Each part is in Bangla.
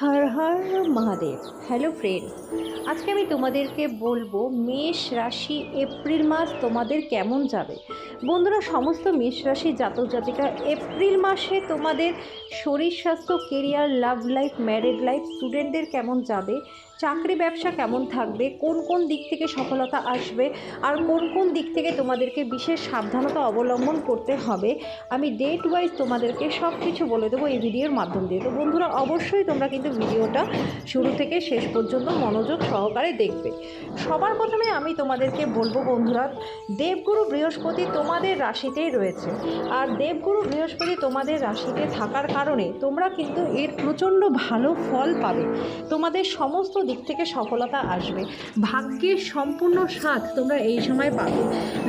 হর হর মহাদেব। হ্যালো ফ্রেন্ডস আজকে আমি তোমাদেরকে বলব মেষ রাশি এপ্রিল মাস তোমাদের কেমন যাবে? বন্ধুরা, সমস্ত মেষ রাশি জাতক জাতিকা এপ্রিল মাসে তোমাদের শরীর স্বাস্থ্য career love life married life স্টুডেন্টদের কেমন যাবে? চাকরি ব্যবসা কেমন থাকবে? কোন কোন দিক থেকে সফলতা আসবে? আর কোন কোন দিক থেকে তোমাদেরকে বিশেষ সাবধানতা অবলম্বন করতে হবে? আমি ডেট ওয়াইজ তোমাদেরকে সব কিছু বলে দেবো এই ভিডিওর মাধ্যম দিয়ে। তো বন্ধুরা, অবশ্যই তোমরা কিন্তু ভিডিওটা শুরু থেকে শেষ পর্যন্ত মনোযোগ সহকারে দেখবে। সবার প্রথমে আমি তোমাদেরকে বলব বন্ধুরা, দেবগুরু বৃহস্পতি তোমাদের রাশিতেই রয়েছে। আর দেবগুরু বৃহস্পতি তোমাদের রাশিতে থাকার কারণে তোমরা কিন্তু এর প্রচণ্ড ভালো ফল পাবে। তোমাদের সমস্ত দিক থেকে সফলতা আসবে। ভাগ্যের সম্পূর্ণ স্বাদ তোমরা এই সময় পাবে।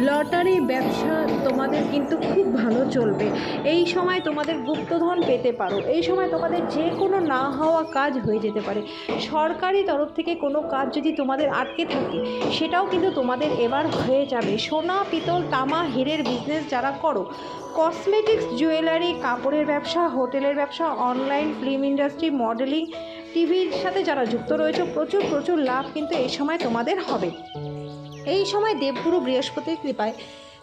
লটারি ব্যবসা তোমাদের কিন্তু খুব ভালো চলবে। এই সময় তোমাদের গুপ্তধন পেতে পারো। এই সময় তোমাদের যে কোনো না হওয়া কাজ হয়ে যেতে পারে। সরকারি তরফ থেকে কোনো কাজ যদি তোমাদের আটকে থাকে, সেটাও কিন্তু তোমাদের এবার হয়ে যাবে। সোনা, পিতল, তামা, হীরের বিজনেস যারা করো কসমেটিক্স জুয়েলারি কাপড়ের ব্যবসা, হোটেলের ব্যবসা অনলাইন ফিল্ম ইন্ডাস্ট্রি মডেলিং টিভির সাথে যারা যুক্ত রয়েছে, প্রচুর প্রচুর লাভ কিন্তু এই সময় তোমাদের হবে। এই সময় দেবগুরু বৃহস্পতির কৃপায়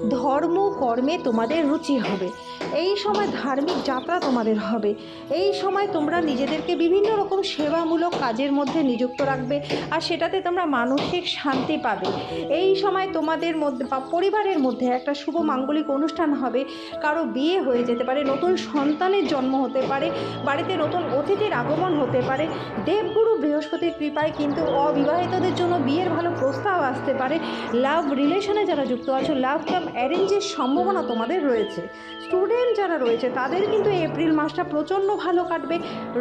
ধর্ম কর্মে তোমাদের রুচি হবে। এই সময় ধার্মিক যাত্রা তোমাদের হবে। এই সময় তোমরা নিজেদেরকে বিভিন্ন রকম সেবামূলক কাজের মধ্যে নিযুক্ত রাখবে আর সেটাতে তোমরা মানসিক শান্তি পাবে। এই সময় তোমাদের মধ্যে বা পরিবারের মধ্যে একটা শুভ মাঙ্গলিক অনুষ্ঠান হবে। কারও বিয়ে হয়ে যেতে পারে, নতুন সন্তানের জন্ম হতে পারে, বাড়িতে নতুন অতিথির আগমন হতে পারে। দেবগুরু বৃহস্পতির কৃপায় কিন্তু অবিবাহিতদের জন্য বিয়ের ভালো প্রস্তাব আসতে পারে। লাভ রিলেশনে যারা যুক্ত আছো, লাভ কাম অ্যারেঞ্জের সম্ভাবনা তোমাদের রয়েছে। স্টুডেন্ট যারা রয়েছে, তাদের কিন্তু এপ্রিল মাসটা প্রচণ্ড ভালো কাটবে।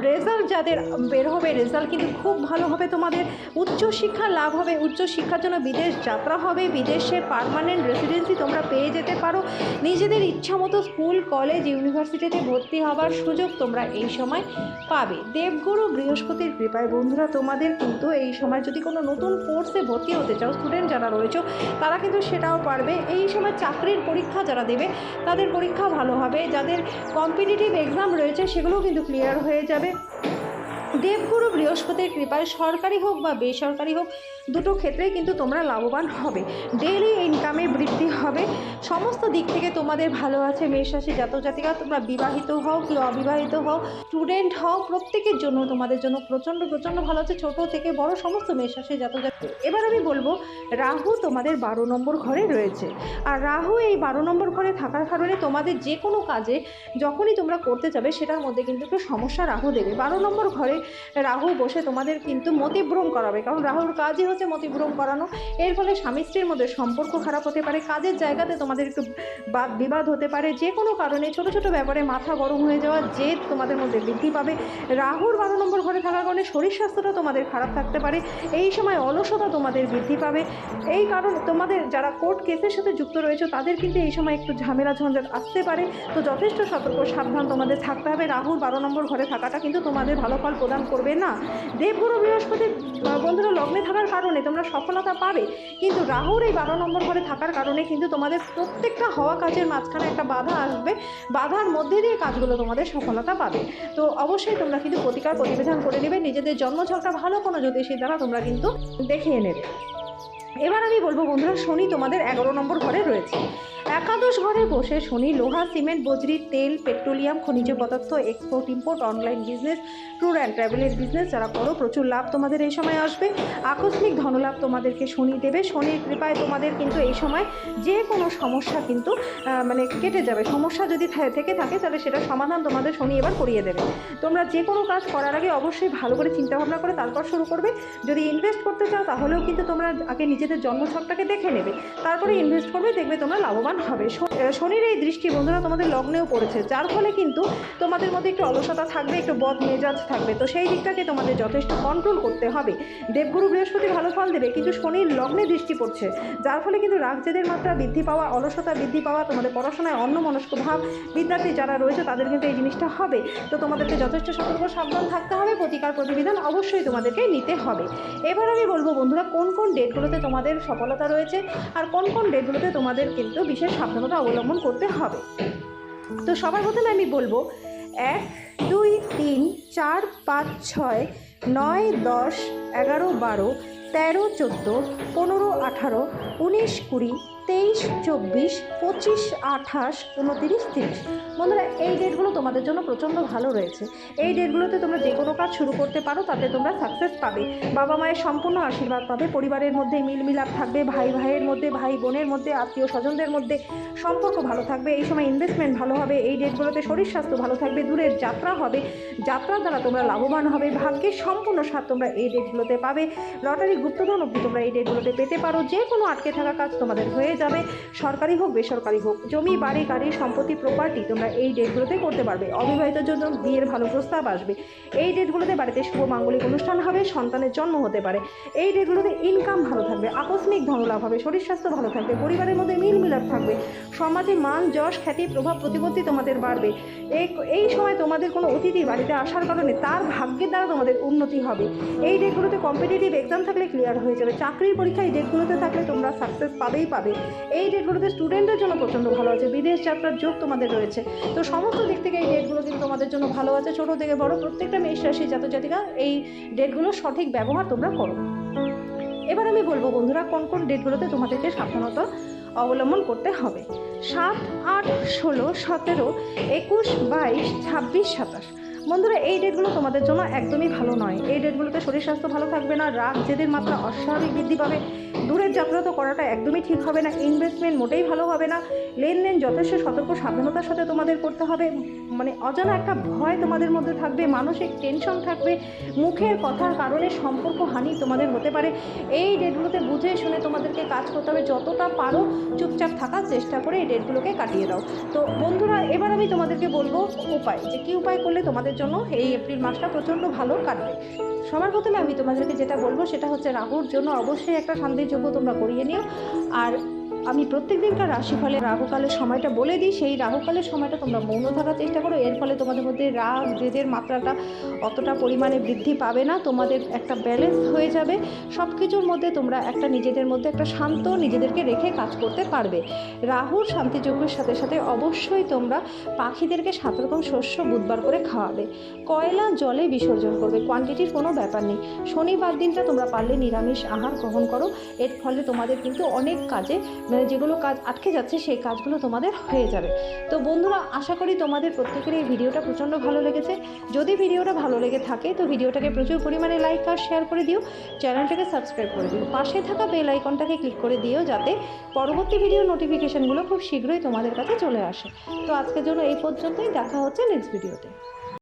রেজাল্ট যাদের বের হবে রেজাল্ট কিন্তু খুব ভালো হবে তোমাদের। উচ্চশিক্ষা লাভ হবে, উচ্চশিক্ষার জন্য বিদেশ যাত্রা হবে বিদেশের পারমানেন্ট রেসিডেন্সি তোমরা পেয়ে যেতে পারো। নিজেদের ইচ্ছা মতো স্কুল কলেজ ইউনিভার্সিটিতে ভর্তি হওয়ার সুযোগ তোমরা এই সময় পাবে। দেবগুরু বৃহস্পতির কৃপায় বন্ধুরা, তোমাদের কিন্তু এই সময় যদি কোনো নতুন কোর্সে ভর্তি হতে চাও স্টুডেন্ট যারা রয়েছে, তারা কিন্তু সেটাও পারবে। এই সময় চাকরির পরীক্ষা যারা দেবে, তাদের পরীক্ষা ভালো হবে। যাদের কম্পিটিটিভ এক্সাম রয়েছে, সেগুলোও কিন্তু ক্লিয়ার হয়ে যাবে। দেবগুরু বৃহস্পতির কৃপায় সরকারি হোক বা বেসরকারি হোক, দুটো ক্ষেত্রেই কিন্তু তোমরা লাভবান হবে। ডেইলি ইনকামে বৃদ্ধি হবে। সমস্ত দিক থেকে তোমাদের ভালো আছে, মেষরাশি জাতক জাতিকা তোমরা বিবাহিত হও কি অবিবাহিত হও স্টুডেন্ট হও, প্রত্যেকের জন্য, তোমাদের জন্য প্রচণ্ড প্রচণ্ড ভালো আছে, ছোট থেকে বড় সমস্ত মেষরাশি জাতক জাতিকা এবার আমি বলব, রাহু তোমাদের বারো নম্বর ঘরে রয়েছে। আর রাহু এই বারো নম্বর ঘরে থাকার কারণে তোমাদের যে কোনো কাজে যখনই তোমরা করতে যাবে, সেটার মধ্যে কিন্তু একটু সমস্যা রাহু দেবে। বারো নম্বর ঘরে রাহু বসে তোমাদের কিন্তু মতিভ্রম করাবে। কারণ রাহুর কাজই হচ্ছে মতিভ্রম করানো। এর ফলে স্বামী স্ত্রীর মধ্যে সম্পর্ক খারাপ হতে পারে, কাজের জায়গাতে তোমাদের একটু বাদ বিবাদ হতে পারে, যে কোনো কারণে ছোট ছোট ব্যাপারে মাথা গরম হয়ে যাওয়া জেদ তোমাদের মধ্যে বৃদ্ধি পাবে। রাহুর বারো নম্বর ঘরে থাকার কারণে শরীর স্বাস্থ্যটা তোমাদের খারাপ থাকতে পারে। এই সময় অলসতা তোমাদের বৃদ্ধি পাবে। এই কারণ তোমাদের যারা কোর্ট কেসের সাথে যুক্ত রয়েছে, তাদের কিন্তু এই সময় একটু ঝামেলা ঝঞ্ঝাট আসতে পারে। তো যথেষ্ট সতর্ক, সাবধান তোমাদের থাকতে হবে। রাহুর বারো নম্বর ঘরে থাকাটা কিন্তু তোমাদের ভালো ফল প্রদান করবে না। দেবগুরু বৃহস্পতি বন্ধুরা লগ্নে থাকার কারণে তোমরা সফলতা পাবে। কিন্তু রাহুর এই বারো নম্বর ঘরে থাকার কারণে কিন্তু তোমাদের প্রত্যেকটা হওয়া কাজের মাঝখানে একটা বাধা আসবে। বাধার মধ্যে দিয়ে কাজগুলো তোমাদের সফলতা পাবে। তো অবশ্যই তোমরা কিন্তু প্রতিকার প্রতিবেদন করে নেবে। নিজেদের জন্মছকটা ভালো কোনো জ্যোতিষীর দ্বারা তোমরা কিন্তু দেখিয়ে নেবে। এবার আমি বলব বন্ধুরা, শনি তোমাদের এগারো নম্বর ঘরে রয়েছে। একাদশ ঘরে বসে শনি লোহা, সিমেন্ট, বজরি, তেল, পেট্রোলিয়াম, খনিজ পদার্থ export import online business tour and ট্রাভেলের বিজনেস যারা করো, প্রচুর লাভ তোমাদের এই সময় আসবে। আকস্মিক ধনলাভ তোমাদেরকে শনি দেবে। শনির কৃপায় তোমাদের কিন্তু এই সময় যে কোনো সমস্যা কিন্তু মানে কেটে যাবে। সমস্যা যদি থেকে থাকে, তাহলে সেটা সমাধান তোমাদের শনি এবার করিয়ে দেবে। তোমরা যে কোনো কাজ করার আগে অবশ্যই ভালো করে চিন্তা ভাবনা করে তারপর শুরু করবে। যদি ইনভেস্ট করতে চাও, তাহলেও কিন্তু তোমরা আগে নিজেদের জন্মছকটাকে দেখে নেবে। তারপরে ইনভেস্ট করবে, দেখবে তোমরা লাভবান হবে। শনির এই দৃষ্টি বন্ধুরা তোমাদের লগ্নেও পড়েছে, যার ফলে কিন্তু তোমাদের মধ্যে একটু অলসতা থাকবে, একটু বদ মেজাজ থাকবে। তো সেই দিকটাকে তোমাদের যথেষ্ট কন্ট্রোল করতে হবে। দেবগুরু বৃহস্পতি ভালো ফল দেবে, কিন্তু শনির লগ্নে দৃষ্টি পড়ছে, যার ফলে কিন্তু রাগজেদের মাত্রা বৃদ্ধি পাওয়া, অলসতা বৃদ্ধি পাওয়া, তোমাদের পড়াশোনায় অন্য মনস্ক ভাব, বিদ্যার্থী যারা রয়েছে তাদের কিন্তু এই জিনিসটা হবে। তো তোমাদেরকে যথেষ্ট সতর্ক, সাবধান থাকতে হবে, প্রতিকার প্রতিবিধান অবশ্যই তোমাদেরকে নিতে হবে। এবার আমি বলব বন্ধুরা, কোন কোন ডেটগুলোতে তোমাদের সফলতা রয়েছে, আর কোন কোন ডেটগুলোতে তোমাদের কিন্তু বিশেষ সাবধানতা অবলম্বন করতে হবে। তো সবার প্রথমে আমি বলব, এক, দুই, তিন, চার, পাঁচ, ছয়, নয়, দশ, এগারো, বারো, তেরো, চোদ্দ, পনেরো, আঠারো, উনিশ, কুড়ি তেইশ, চব্বিশ, পঁচিশ, আঠাশ, উনতিরিশ, তিরিশ। বন্ধুরা, এই ডেটগুলো তোমাদের জন্য প্রচণ্ড ভালো রয়েছে। এই ডেটগুলোতে তোমরা যে কোনো কাজ শুরু করতে পারো, তাতে তোমরা সাকসেস পাবে। বাবা মায়ের সম্পূর্ণ আশীর্বাদ পাবে, পরিবারের মধ্যে মিলমিলাপ থাকবে, ভাই ভাইয়ের মধ্যে, ভাই বোনের মধ্যে, আত্মীয় স্বজনদের মধ্যে সম্পর্ক ভালো থাকবে। এই সময় ইনভেস্টমেন্ট ভালো হবে, এই ডেটগুলোতে শরীর স্বাস্থ্য ভালো থাকবে, দূরের যাত্রা হবে যাত্রার দ্বারা তোমরা লাভবান হবে, ভাগ্যের সম্পূর্ণ স্বাদ তোমরা এই ডেটগুলোতে পাবে। লটারি গুপ্তধন অব্দি তোমরা এই ডেটগুলোতে পেতে পারো। যে কোনো আটকে থাকা কাজ তোমাদের হয়ে যাবে, সরকারি হোক, বেসরকারি হোক, জমি, বাড়ি, গাড়ি, সম্পত্তি প্রপার্টি তোমরা এই ডেটগুলোতে করতে পারবে। অবিবাহিতের জন্য বিয়ের ভালো প্রস্তাব আসবে। এই ডেটগুলোতে বাড়িতে শুভ মাঙ্গলিক অনুষ্ঠান হবে, সন্তানের জন্ম হতে পারে। এই ডেটগুলোতে ইনকাম ভালো থাকবে, আকস্মিক ধনলাভ হবে, শরীর স্বাস্থ্য ভালো থাকবে, পরিবারের মধ্যে মিল মিলাপ থাকবে, সমাজে মান, যশ, খ্যাতি, প্রভাব, প্রতিপত্তি তোমাদের বাড়বে। এই সময় তোমাদের কোনো অতিথি বাড়িতে আসার কারণে তার ভাগ্যের দ্বারা তোমাদের উন্নতি হবে। এই ডেটগুলোতে কম্পিটিটিভ এক্সাম থাকলে ক্লিয়ার হয়ে যাবে। চাকরির পরীক্ষা এই ডেটগুলোতে থাকলে তোমরা সাকসেস পাবেই পাবে। এই ডেটগুলোতে স্টুডেন্টদের জন্য প্রচণ্ড ভালো আছে, বিদেশ যাত্রার যোগ তোমাদের রয়েছে। তো সমস্ত দিক থেকে এই ডেটগুলো কিন্তু তোমাদের জন্য ভালো আছে, ছোটো থেকে বড়, প্রত্যেকটা মেষ রাশি জাতক জাতিকা এই ডেটগুলোর সঠিক ব্যবহার তোমরা করো। এবার আমি বলব বন্ধুরা, কোন কোন ডেটগুলোতে তোমাদেরকে সাবধানতা অবলম্বন করতে হবে? সাত, আট, ষোলো, সতেরো, একুশ, বাইশ, ছাব্বিশ, সাতাশ। বন্ধুরা, এই ডেটগুলো তোমাদের জন্য একদমই ভালো নয়। এই ডেটগুলোতে শরীর স্বাস্থ্য ভালো থাকবে না, রাগ, জেদের মাত্রা অস্বাভাবিক বৃদ্ধি পাবে। দূরের যাত্রা তো করাটা একদমই ঠিক হবে না ইনভেস্টমেন্ট মোটেই ভালো হবে না। লেনদেন যথেষ্ট সতর্ক, সাবধানতার সাথে তোমাদের করতে হবে। মানে অজানা একটা ভয় তোমাদের মধ্যে থাকবে, মানসিক টেনশন থাকবে, মুখের কথার কারণে সম্পর্ক হানি তোমাদের হতে পারে। এই ডেটগুলোতে বুঝে শুনে তোমাদেরকে কাজ করতে হবে, যতটা পারো চুপচাপ থাকার চেষ্টা করে এই ডেটগুলোকে কাটিয়ে দাও। তো বন্ধুরা, এবার আমি তোমাদেরকে বলব উপায়, যে কী উপায় করলে তোমাদের জন্য এই এপ্রিল মাসটা প্রচণ্ড ভালো কাটবে। সবার প্রথমে আমি তোমাদেরকে যেটা বলব সেটা হচ্ছে রাহুর জন্য অবশ্যই একটা শান্তির যোগ্য তোমরা করিয়ে নিও। আর আমি প্রত্যেক দিনকার রাশিফলে রাহুকালের সময়টা বলে দিই, সেই রাহুকালের সময়টা তোমরা মৌন থাকার চেষ্টা করো। এর ফলে তোমাদের মধ্যে রাগ, জেদের মাত্রাটা অতটা পরিমাণে বৃদ্ধি পাবে না, তোমাদের একটা ব্যালেন্স হয়ে যাবে। সব কিছুর মধ্যে তোমরা একটা নিজেদের মধ্যে একটা শান্ত নিজেদেরকে রেখে কাজ করতে পারবে। রাহুর শান্তিযজ্ঞের সাথে সাথে অবশ্যই তোমরা পাখিদেরকে সাত রকম শস্য বুধবার করে খাওয়াবে। কয়লা জলে বিসর্জন করবে কোয়ান্টিটির কোনো ব্যাপার নেই। শনিবার দিনটা তোমরা পারলে নিরামিষ আহার গ্রহণ করো। এর ফলে তোমাদের কিন্তু অনেক কাজে মানে যেগুলো কাজ আটকে যাচ্ছে, সেই কাজগুলো তোমাদের হয়ে যাবে। তো বন্ধুরা, আশা করি তোমাদের প্রত্যেকের এই ভিডিওটা প্রচণ্ড ভালো লেগেছে। যদি ভিডিওটা ভালো লেগে থাকে, তো ভিডিওটাকে প্রচুর পরিমাণে লাইক আর শেয়ার করে দিও। চ্যানেলটাকে সাবস্ক্রাইব করে দিও। পাশে থাকা বেল আইকনটাকে ক্লিক করে দিও, যাতে পরবর্তী ভিডিও নোটিফিকেশানগুলো খুব শীঘ্রই তোমাদের কাছে চলে আসে। তো আজকের জন্য এই পর্যন্তই। দেখা হচ্ছে নেক্সট ভিডিওতে